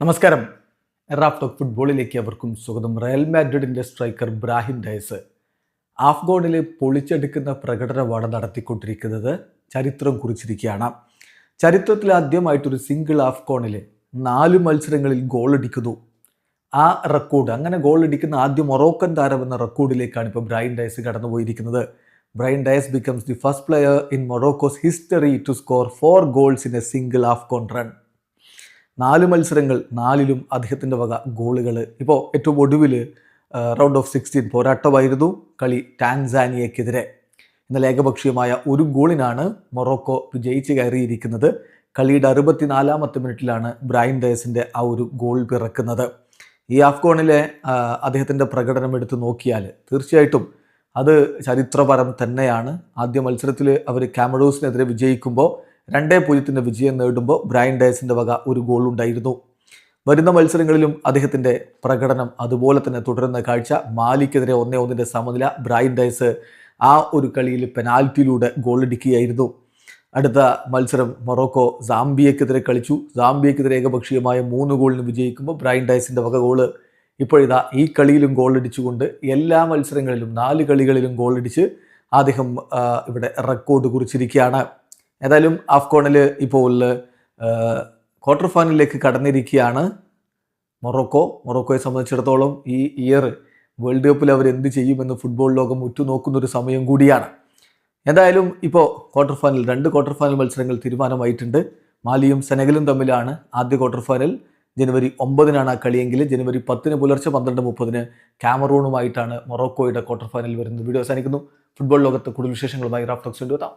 നമസ്കാരം. റാഫ്റ്റോക്ക് ഫുട്ബോളിലേക്ക് അവർക്കും സ്വാഗതം. റയൽ മാഡ്രിഡിന്റെ സ്ട്രൈക്കർ ബ്രാഹിം ഡയസ് ആഫ്ഗോണിൽ പൊളിച്ചെടുക്കുന്ന പ്രകടനമാണ് നടത്തിക്കൊണ്ടിരിക്കുന്നത് ചരിത്രം കുറിച്ചിരിക്കുകയാണ്. ചരിത്രത്തിൽ ആദ്യമായിട്ടൊരു സിംഗിൾ ആഫ്ഗോണിൽ നാല് മത്സരങ്ങളിൽ ഗോളടിക്കുന്നു. ആ റെക്കോർഡ് അങ്ങനെ ഗോളടിക്കുന്ന ആദ്യ മൊറോക്കൻ താരം എന്ന റെക്കോർഡിലേക്കാണ് ഇപ്പോൾ Brahim Diaz കടന്നുപോയിരിക്കുന്നത്. Brahim Diaz becomes the first player in Morocco's history to score four goals in a single AFCON run നാല് മത്സരങ്ങൾ നാലിലും അദ്ദേഹത്തിന്റെ വക ഗോളുകൾ. ഇപ്പോൾ ഏറ്റവും ഒടുവിൽ റൗണ്ട് ഓഫ് സിക്സ്റ്റീൻ പോരാട്ടമായിരുന്നു കളി ടാൻസാനിയക്കെതിരെ. ഇന്നലെ ഏകപക്ഷീയമായ ഒരു ഗോളിനാണ് മൊറോക്കോ വിജയിച്ച് കയറിയിരിക്കുന്നത്. കളിയുടെ അറുപത്തിനാലാമത്തെ മിനിറ്റിലാണ് ബ്രൈൻ ഡയസിന്റെ ആ ഒരു ഗോൾ പിറക്കുന്നത്. ഈ ആഫ്ഗോണിലെ അദ്ദേഹത്തിന്റെ പ്രകടനം എടുത്തു നോക്കിയാൽ തീർച്ചയായിട്ടും അത് ചരിത്രപരം തന്നെയാണ്. ആദ്യ മത്സരത്തിൽ അവർ കാമറൂസിനെതിരെ വിജയിക്കുമ്പോൾ രണ്ടേ പൂജ്യത്തിന്റെ വിജയം നേടുമ്പോൾ ബ്രയൻ ഡയസിന്റെ വക ഒരു ഗോൾ ഉണ്ടായിരുന്നു. വരുന്ന മത്സരങ്ങളിലും അദ്ദേഹത്തിന്റെ പ്രകടനം അതുപോലെ തന്നെ തുടരുന്ന കാഴ്ച. മാലിക്കെതിരെ ഒന്നേ ഒന്നിന്റെ സമനില ബ്രയൻ ഡയസ് ആ ഒരു കളിയിൽ പെനാൽറ്റിയിലൂടെ ഗോളടിക്കുകയായിരുന്നു അടുത്ത മത്സരം മൊറോക്കോ സാംബിയക്കെതിരെ കളിച്ചു. സാംബിയക്കെതിരെ ഏകപക്ഷീയമായ മൂന്ന് ഗോളിന് വിജയിക്കുമ്പോൾ ബ്രയൻ ഡയസിന്റെ വക ഗോൾ ഇപ്പോഴിതാ ഈ കളിയിലും ഗോളടിച്ചുകൊണ്ട് എല്ലാ മത്സരങ്ങളിലും നാല് കളികളിലും ഗോളടിച്ച് അദ്ദേഹം ഇവിടെ റെക്കോർഡ് കുറിച്ചിരിക്കുകയാണ്. ഏതായാലും ആഫ്കോണിൽ ഇപ്പോൾ ക്വാർട്ടർ ഫൈനലിലേക്ക് കടന്നിരിക്കുകയാണ് മൊറോക്കോ. മൊറോക്കോയെ സംബന്ധിച്ചിടത്തോളം ഈ ഇയർ വേൾഡ് കപ്പിൽ അവർ എന്ത് ചെയ്യുമെന്ന് ഫുട്ബോൾ ലോകം ഉറ്റുനോക്കുന്ന ഒരു സമയം കൂടിയാണ്. എന്തായാലും ഇപ്പോൾ ക്വാർട്ടർ ഫൈനൽ രണ്ട് ക്വാർട്ടർ ഫൈനൽ മത്സരങ്ങൾ തീരുമാനമായിട്ടുണ്ട്. മാലിയും സെനഗലും തമ്മിലാണ് ആദ്യ ക്വാർട്ടർ ഫൈനൽ ജനുവരി ഒമ്പതിനാണ് ആ കളിയെങ്കിൽ ജനുവരി പത്തിന് പുലർച്ചെ പന്ത്രണ്ട് മുപ്പതിന് ക്യാമറൂണുമായിട്ടാണ് മൊറോക്കോയുടെ ക്വാർട്ടർ ഫൈനൽ വരുന്നത്. വീഡിയോ അവസാനിക്കുന്നു. ഫുട്ബോൾ ലോകത്ത് കൂടുതൽ വിശേഷങ്ങളുമായി റാഫ്റ്റോക്സ് കൊണ്ടുവരാം